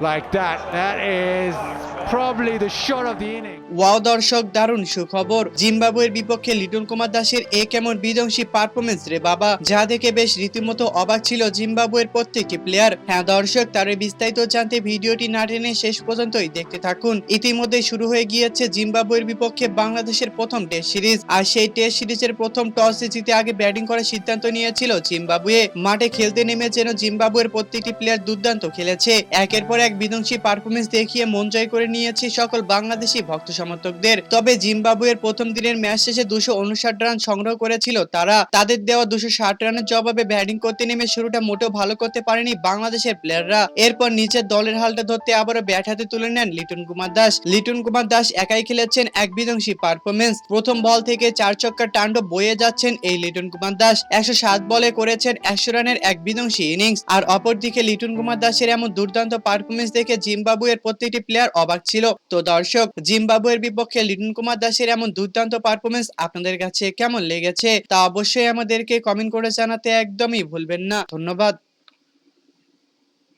like that. That is probably the shot of the inning. Wow দর্শক, দারুণ সুখবর। জিম্বাবুয়ের বিপক্ষে লিটন কুমার দাসের এ কেমন বিধ্বংসী পারফরমেন্স রে বাবা, যা দেখে বেশ রীতিমতো অবাক ছিল জিম্বাবুয়ের প্রত্যেকটি প্লেয়ার হ্যাঁ দর্শক, তার বিস্তারিত জানতে ভিডিওটি না টেনে শেষ পর্যন্তই দেখতে থাকুন। ইতিমধ্যে শুরু হয়ে গিয়েছে জিম্বাবুয়ের বিপক্ষে বাংলাদেশের প্রথম টেস্ট সিরিজ আর সেই টেস্ট সিরিজের প্রথম টসে জিতে আগে ব্যাটিং করার সিদ্ধান্ত নিয়েছিল জিম্বাবুয়ে। মাঠে খেলতে নেমে যেন জিম্বাবুয়ের প্রত্যেকটি প্লেয়ার দুর্দান্ত খেলেছে। একের পর এক বিধ্বংসী পারফরমেন্স দেখিয়ে মন জয় করে নিয়েছে সকল বাংলাদেশি ভক্ত সমর্থকদের। তবে জিম্বাবুয়ের প্রথম দিনের ম্যাচ শেষে দুশো উনষাট রান সংগ্রহ করেছিল তারা। তাদের দেওয়া দুশো ষাট রানের জবাবে ব্যাটিং করতে নেমে শুরুটা মোটেও ভালো করতে পারেনি বাংলাদেশের প্লেয়াররা এরপর নিচের দলের হালটা ধরতে আবারও ব্যাট হাতে তুলে নেন লিটন কুমার দাস। লিটন কুমার দাস একাই খেলেছেন এক বিধ্বংসী পারফরমেন্স প্রথম বল থেকে চার চক্কার টান্ড বয়ে যাচ্ছেন এই লিটন কুমার দাস। একশো সাত বলে করেছেন একশো রানের এক বিধ্বংসী ইনিংস আর অপরদিকে লিটন কুমার দাসের এমন দুর্দান্ত পারফরমেন্স দেখে জিম্বাবুয়ের প্রত্যেকটি প্লেয়ার অবাক ছিল। তো দর্শক, জিম্বাবুয়ের বিপক্ষে লিটন কুমার দাসের এমন দুর্দান্ত পারফরমেন্স আপনাদের কাছে কেমন লেগেছে? তা অবশ্যই আমাদেরকে কমেন্ট করে জানাতে একদমই ভুলবেন না। ধন্যবাদ।